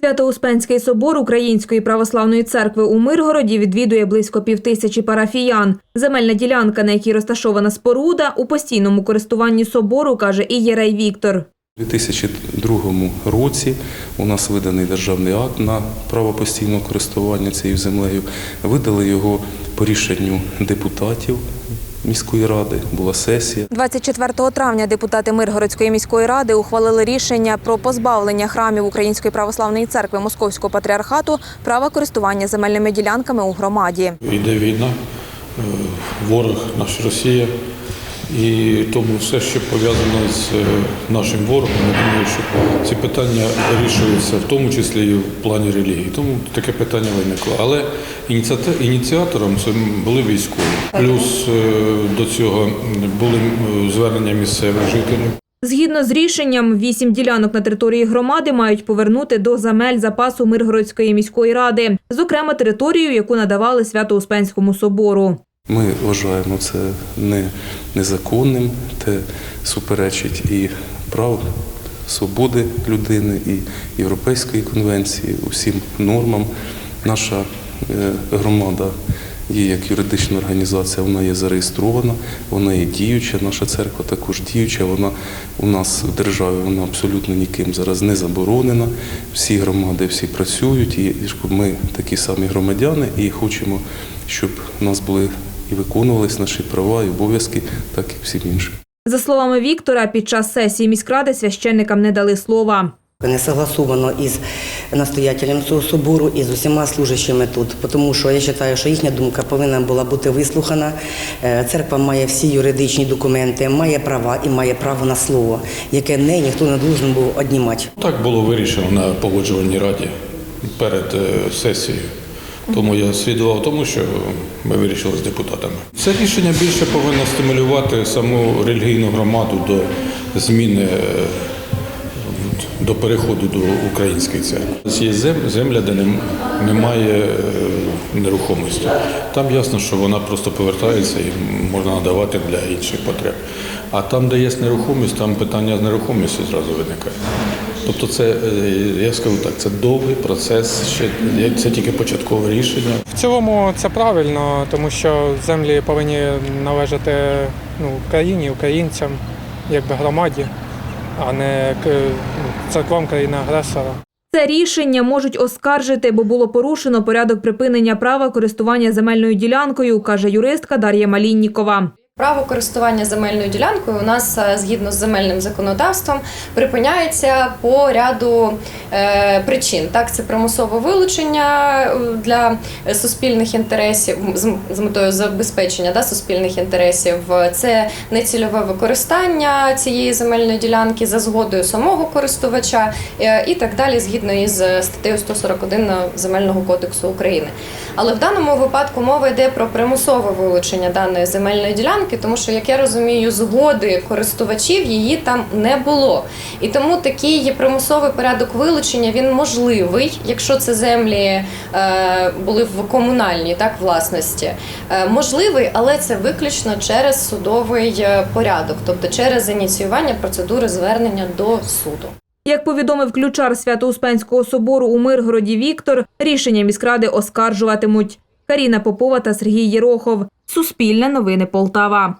Свято-Успенський собор Української православної церкви у Миргороді відвідує близько півтисячі парафіян. Земельна ділянка, на якій розташована споруда, у постійному користуванні собору, каже і Єрей Віктор. У 2002 році у нас виданий державний акт на право постійного користування цією землею. Видали його по рішенню депутатів міської ради. Була сесія. 24 травня депутати Миргородської міської ради ухвалили рішення про позбавлення храмів Української православної церкви Московського патріархату права користування земельними ділянками у громаді. Йде війна, е, ворог наш Росія. І тому все, що пов'язано з е, нашим ворогом, я думаю, що ці питання вирішуються в тому числі і в плані релігії. Тому таке питання виникло. Але ініціатором це були військові. Плюс е, до цього були звернення місцевих жителів. Згідно з рішенням, вісім ділянок на території громади мають повернути до земель запасу Миргородської міської ради, зокрема територію, яку надавали Свято-Успенському собору. Ми вважаємо це не незаконним, те суперечить і прав свободи людини, і Європейської конвенції, усім нормам. Наша е, громада є як юридична організація, вона є зареєстрована, вона є діюча. Наша церква також діюча. Вона у нас в державі вона абсолютно ніким зараз не заборонена. Всі громади всі працюють, і ми такі самі громадяни, і хочемо, щоб у нас були і виконувались наші права і обов'язки, так і всім іншим. За словами Віктора, під час сесії міськради священникам не дали слова. Не согласовано із настоятелем цього собору і з усіма служащими тут, тому що я вважаю, що їхня думка повинна була бути вислухана. Е, Церква має всі юридичні документи, має права і має право на слово, яке не ніхто не должен був однімати. Так було вирішено на погоджувальній раді перед е, сесією. Тому я слідував тому, що ми вирішили з депутатами. Це рішення більше повинно стимулювати саму релігійну громаду до зміни, е, до переходу до української церкви. Є земля, де немає е, нерухомості. Там ясно, що вона просто повертається і можна надавати для інших потреб. А там, де є нерухомість, там питання з нерухомістю зразу виникає. Тобто, це е, я скажу так, це довгий процес, ще це тільки початкове рішення. В цілому це правильно, тому що землі повинні належати ну, країні, українцям, якби громаді, а не ну, церквам країни-агресора. Це рішення можуть оскаржити, бо було порушено порядок припинення права користування земельною ділянкою, каже юристка Дар'я Маліннікова. Право користування земельною ділянкою у нас е, згідно з земельним законодавством припиняється по ряду е, причин. Так, це примусове вилучення е, для суспільних інтересів з, метою забезпечення да, суспільних інтересів. Це нецільове використання цієї земельної ділянки за згодою самого користувача і так далі, згідно із статтею 141 Земельного кодексу України. Але в даному випадку мова йде про примусове вилучення даної земельної ділянки, тому що, як я розумію, згоди користувачів її там не було. І тому такий примусовий порядок вилучення він можливий, якщо це землі е, були в комунальній так власності. Е, можливий, але це виключно через судовий е, порядок, тобто через ініціювання процедури звернення до суду. Як повідомив ключар Свято-Успенського собору у Миргороді Віктор, рішення міськради оскаржуватимуть. Каріна Попова та Сергій Єрохов. Суспільне новини Полтава.